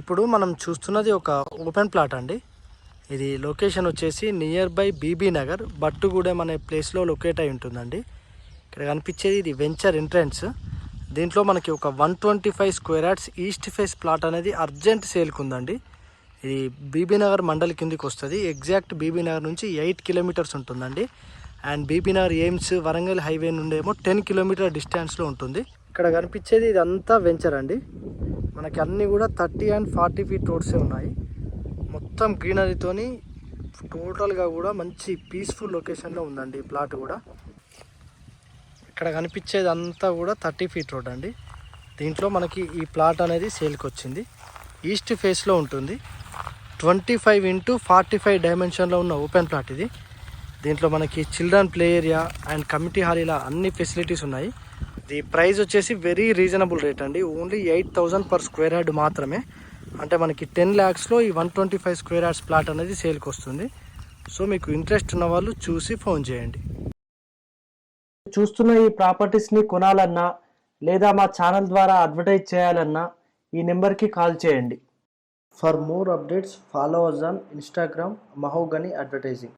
ఇప్పుడు మనం చూస్తున్నది ఒక ఓపెన్ ప్లాట్ అండి. ఇది లొకేషన్ వచ్చేసి near by BB Nagar Battugudem అనే ప్లేస్లో లొకేట్ అయి ఉంటుందండి. ఇక్కడ కనిపించేది ఇది వెంచర్ ఎంట్రన్స్. దీంట్లో మనకి ఒక one twenty five square yards east face plot అనేది అర్జెంట్ సేల్కి ఉందండి. ఇది బీబీ నగర్ మండలి కిందికి వస్తుంది. ఎగ్జాక్ట్ బీబీ నగర్ నుంచి ఎయిట్ కిలోమీటర్స్ ఉంటుందండి. And BB Nagar AIIMS Warangal highway నుండి ఏమో టెన్ కిలోమీటర్ డిస్టెన్స్లో ఉంటుంది. ఇక్కడ కనిపించేది ఇదంతా వెంచర్ అండి. మనకి అన్నీ కూడా థర్టీ అండ్ ఫార్టీ ఫీట్ రోడ్సే ఉన్నాయి. మొత్తం గ్రీనరీతోని టోటల్గా కూడా మంచి పీస్ఫుల్ లొకేషన్లో ఉందండి ఈ ప్లాట్ కూడా. ఇక్కడ కనిపించేది అంతా కూడా థర్టీ ఫీట్ రోడ్ అండి. దీంట్లో మనకి ఈ ప్లాట్ అనేది సేల్కి వచ్చింది ఈస్ట్ ఫేస్లో ఉంటుంది. Twenty five into forty five డైమెన్షన్లో ఉన్న ఓపెన్ ప్లాట్ ఇది. దీంట్లో మనకి children play area and committee hall ఇలా అన్ని ఫెసిలిటీస్ ఉన్నాయి. ది ప్రైస్ వచ్చేసి వెరీ రీజనబుల్ రేట్ అండి. Only eight thousand per square yard మాత్రమే. అంటే మనకి టెన్ ల్యాక్స్లో ఈ one twenty five square yards plot అనేది సేల్కి వస్తుంది. సో మీకు ఇంట్రెస్ట్ ఉన్న వాళ్ళు చూసి ఫోన్ చేయండి. చూస్తున్న ఈ ప్రాపర్టీస్ని కొనాలన్నా లేదా మా ఛానల్ ద్వారా అడ్వర్టైజ్ చేయాలన్నా ఈ నెంబర్కి కాల్ చేయండి. For more updates follow us on Instagram Mahogany advertising